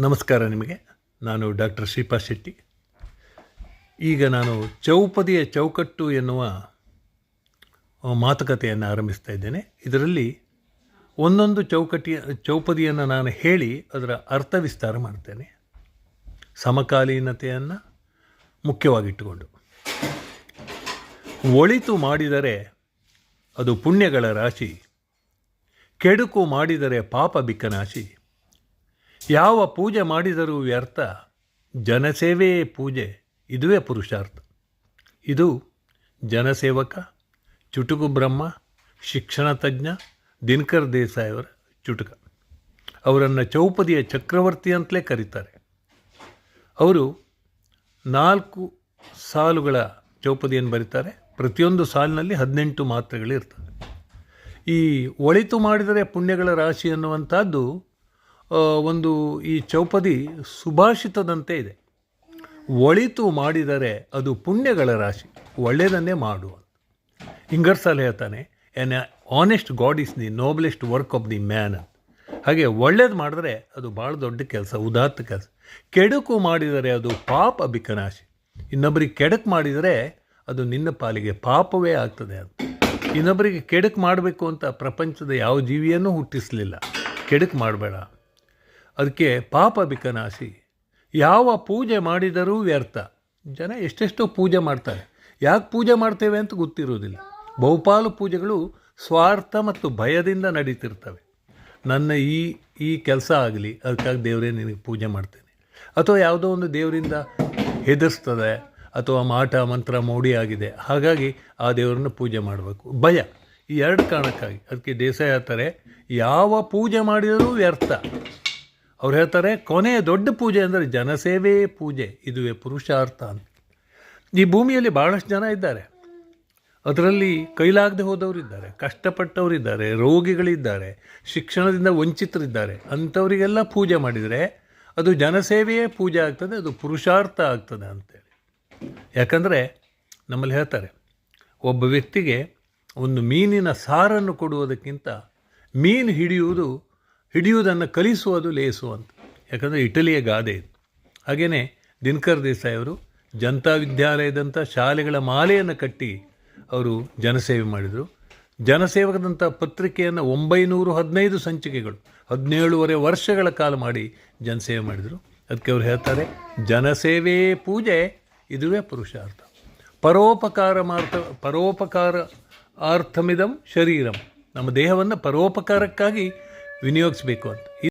ನಮಸ್ಕಾರ ನಿಮಗೆ. ನಾನು ಡಾಕ್ಟರ್ ಶ್ರೀಪಾ ಶೆಟ್ಟಿ. ಈಗ ನಾನು ಚೌಪದಿಯ ಚೌಕಟ್ಟು ಎನ್ನುವ ಮಾತುಕತೆಯನ್ನು ಆರಂಭಿಸ್ತಾ ಇದ್ದೇನೆ. ಇದರಲ್ಲಿ ಒಂದೊಂದು ಚೌಕಟ್ಟಿಯ, ಚೌಪದಿಯನ್ನು ನಾನು ಹೇಳಿ ಅದರ ಅರ್ಥ ವಿಸ್ತಾರ ಮಾಡ್ತೇನೆ. ಸಮಕಾಲೀನತೆಯನ್ನು ಮುಖ್ಯವಾಗಿಟ್ಟುಕೊಂಡು. ಒಳಿತು ಮಾಡಿದರೆ ಅದು ಪುಣ್ಯಗಳ ರಾಶಿ, ಕೆಡುಕು ಮಾಡಿದರೆ ಪಾಪ ಬಿಕ್ಕನಾಶಿ ಯಾವ ಪೂಜೆ ಮಾಡಿದರೂ ವ್ಯರ್ಥ, ಜನಸೇವೆಯೇ ಪೂಜೆ, ಇದುವೇ ಪುರುಷಾರ್ಥ. ಇದು ಜನಸೇವಕ, ಚುಟುಕು ಬ್ರಹ್ಮ, ಶಿಕ್ಷಣ ತಜ್ಞ ದಿನಕರ್ ದೇಸಾಯವರ ಚುಟುಕ. ಅವರನ್ನು ಚೌಪದಿಯ ಚಕ್ರವರ್ತಿ ಅಂತಲೇ ಕರೀತಾರೆ. ಅವರು ನಾಲ್ಕು ಸಾಲುಗಳ ಚೌಪದಿಯನ್ನು ಬರೀತಾರೆ. ಪ್ರತಿಯೊಂದು ಸಾಲಿನಲ್ಲಿ ಹದಿನೆಂಟು ಮಾತ್ರೆಗಳಿರ್ತವೆ ಈ ಒಳಿತು ಮಾಡಿದರೆ ಪುಣ್ಯಗಳ ರಾಶಿ ಅನ್ನುವಂಥದ್ದು ಒಂದು ಈ ಚೌಪದಿ ಸುಭಾಷಿತದಂತೆ ಇದೆ. ಒಳಿತು ಮಾಡಿದರೆ ಅದು ಪುಣ್ಯಗಳ ರಾಶಿ. ಒಳ್ಳೆಯದನ್ನೇ ಮಾಡು ಅಂತ. ಹೇಳ್ತಾನೆ an honest god is the noblest work of the man ಅಂತ. ಹಾಗೆ ಒಳ್ಳೇದು ಮಾಡಿದ್ರೆ ಅದು ಭಾಳ ದೊಡ್ಡ ಕೆಲಸ, ಉದಾತ್ತ ಕೆಲಸ. ಕೆಡುಕು ಮಾಡಿದರೆ ಅದು ಪಾಪ ಬಿಕನಾಶಿ ಇನ್ನೊಬ್ಬರಿಗೆ ಕೆಡಕು ಮಾಡಿದರೆ ಅದು ನಿನ್ನ ಪಾಲಿಗೆ ಪಾಪವೇ ಆಗ್ತದೆ ಅದು ಇನ್ನೊಬ್ಬರಿಗೆ ಕೆಡುಕು ಮಾಡಬೇಕು ಅಂತ ಪ್ರಪಂಚದ ಯಾವ ಜೀವಿಯನ್ನು ಹುಟ್ಟಿಸಲಿಲ್ಲ. ಕೆಡುಕು ಮಾಡಬೇಡ. ಅದಕ್ಕೆ ಪಾಪ ಬಿಕನಾಸಿ ಯಾವ ಪೂಜೆ ಮಾಡಿದರೂ ವ್ಯರ್ಥ. ಜನ ಎಷ್ಟೆಷ್ಟೋ ಪೂಜೆ ಮಾಡ್ತಾರೆ. ಯಾಕೆ ಪೂಜೆ ಮಾಡ್ತೇವೆ ಅಂತ ಗೊತ್ತಿರೋದಿಲ್ಲ ಬಹುಪಾಲು ಪೂಜೆಗಳು ಸ್ವಾರ್ಥ ಮತ್ತು ಭಯದಿಂದ ನಡೀತಿರ್ತವೆ. ನನ್ನ ಈ ಈ ಕೆಲಸ ಆಗಲಿ, ಅದಕ್ಕಾಗಿ ದೇವರೇ ನಿನಗೆ ಪೂಜೆ ಮಾಡ್ತೇನೆ. ಅಥವಾ ಯಾವುದೋ ಒಂದು ದೇವರಿಂದ ಹೆದರ್ಸ್ತದೆ, ಅಥವಾ ಮಾಟ, ಮಂತ್ರ, ಮೋಡಿ ಆಗಿದೆ. ಹಾಗಾಗಿ ಆ ದೇವರನ್ನು ಪೂಜೆ ಮಾಡಬೇಕು. ಭಯ. ಈ ಎರಡು ಕಾರಣಕ್ಕಾಗಿ. ಅದಕ್ಕೆ ದೇಸಾಯಿ ಹೇಳ್ತಾರೆ, ಯಾವ ಪೂಜೆ ಮಾಡಿದರೂ ವ್ಯರ್ಥ. ಅವ್ರು ಹೇಳ್ತಾರೆ, ಕೊನೆಯ ದೊಡ್ಡ ಪೂಜೆ ಅಂದರೆ ಜನಸೇವೆ ಪೂಜೆ, ಇದುವೇ ಪುರುಷಾರ್ಥ ಅಂತ. ಈ ಭೂಮಿಯಲ್ಲಿ ಭಾಳಷ್ಟು ಜನ ಇದ್ದಾರೆ. ಅದರಲ್ಲಿ ಕೈಲಾಗದೆ ಹೋದವರಿದ್ದಾರೆ ಕಷ್ಟಪಟ್ಟವರಿದ್ದಾರೆ ರೋಗಿಗಳಿದ್ದಾರೆ, ಶಿಕ್ಷಣದಿಂದ ವಂಚಿತರಿದ್ದಾರೆ. ಅಂಥವರಿಗೆಲ್ಲ ಪೂಜೆ ಮಾಡಿದರೆ ಅದು ಜನಸೇವೆಯೇ ಪೂಜೆ ಆಗ್ತದೆ, ಅದು ಪುರುಷಾರ್ಥ ಆಗ್ತದೆ ಅಂತೇಳಿ. ಯಾಕಂದರೆ ನಮ್ಮಲ್ಲಿ ಹೇಳ್ತಾರೆ, ಒಬ್ಬ ವ್ಯಕ್ತಿಗೆ ಒಂದು ಮೀನಿನ ಸಾರನ್ನು ಕೊಡುವುದಕ್ಕಿಂತ ಮೀನು ಹಿಡಿಯುವುದು ಹಿಡಿಯುವುದನ್ನು ಕಲಿಸುವುದು ಲೇಸು ಅಂತ. ಯಾಕಂದರೆ ಇಟಲಿಯ ಗಾದೆ ಇದು. ಹಾಗೆಯೇ ದಿನಕರ್ ದೇಸಾಯಿ ಅವರು ಜನತಾ ವಿದ್ಯಾಲಯದಂಥ ಶಾಲೆಗಳ ಮಾಲೆಯನ್ನು ಕಟ್ಟಿ ಅವರು ಜನಸೇವೆ ಮಾಡಿದರು. ಜನಸೇವಕದಂಥ ಪತ್ರಿಕೆಯನ್ನು ಒಂಬೈನೂರು ಹದಿನೈದು ಸಂಚಿಕೆಗಳು, ಹದಿನೇಳುವರೆ ವರ್ಷಗಳ ಕಾಲ ಮಾಡಿ ಜನಸೇವೆ ಮಾಡಿದರು. ಅದಕ್ಕೆ ಅವರು ಹೇಳ್ತಾರೆ, ಜನಸೇವೆ ಪೂಜೆ, ಇದುವೇ ಪುರುಷಾರ್ಥ. ಪರೋಪಕಾರ ಮಾರ್ಥ, ಪರೋಪಕಾರ ಆರ್ಥಮಿದಂ ಶರೀರಂ. ನಮ್ಮ ದೇಹವನ್ನು ಪರೋಪಕಾರಕ್ಕಾಗಿ ವಿನಿಯೋಗಿಸಬೇಕು ಅಂತ.